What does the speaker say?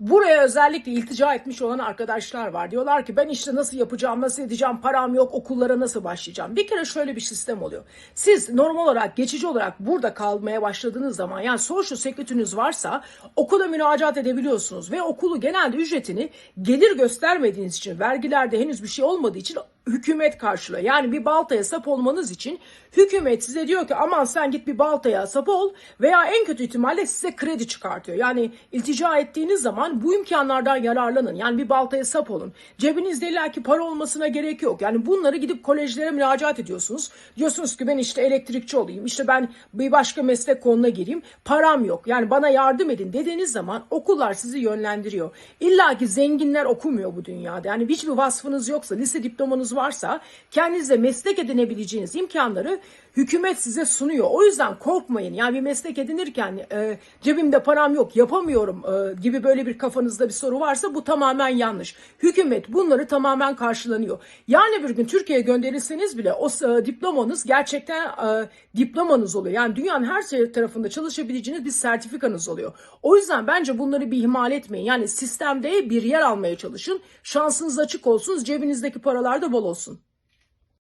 Buraya özellikle iltica etmiş olan arkadaşlar var. Diyorlar ki ben işte nasıl yapacağım, nasıl edeceğim, param yok, okullara nasıl başlayacağım. Bir kere şöyle bir sistem oluyor. Siz normal olarak, geçici olarak burada kalmaya başladığınız zaman yani social security'niz varsa okula müracaat edebiliyorsunuz. Ve okulu genelde ücretini gelir göstermediğiniz için, vergilerde henüz bir şey olmadığı için hükümet karşılıyor. Yani bir baltaya sap olmanız için hükümet size diyor ki aman sen git bir baltaya sap ol veya en kötü ihtimalle size kredi çıkartıyor. Yani iltica ettiğiniz zaman bu imkanlardan yararlanın. Yani bir baltaya sap olun. Cebinizde illaki para olmasına gerek yok. Yani bunları gidip kolejlere müracaat ediyorsunuz. Diyorsunuz ki ben işte elektrikçi olayım. işte ben bir başka meslek konuna gireyim. Param yok. Yani bana yardım edin dediğiniz zaman okullar sizi yönlendiriyor. İlla ki zenginler okumuyor bu dünyada. Yani hiçbir vasfınız yoksa, lise diplomanız varsa kendinize meslek edinebileceğiniz imkanları hükümet size sunuyor. O yüzden korkmayın. Yani bir meslek edinirken e, cebimde param yok, yapamıyorum e, gibi böyle bir kafanızda bir soru varsa bu tamamen yanlış. Hükümet bunları tamamen karşılanıyor. Yani bir gün Türkiye'ye gönderilseniz bile o e, diplomanız gerçekten e, diplomanız oluyor. Yani dünyanın her şey tarafında çalışabileceğiniz bir sertifikanız oluyor. O yüzden bence bunları bir ihmal etmeyin. Yani sistemde bir yer almaya çalışın. Şansınız açık olsun, cebinizdeki paralar da bol olsun.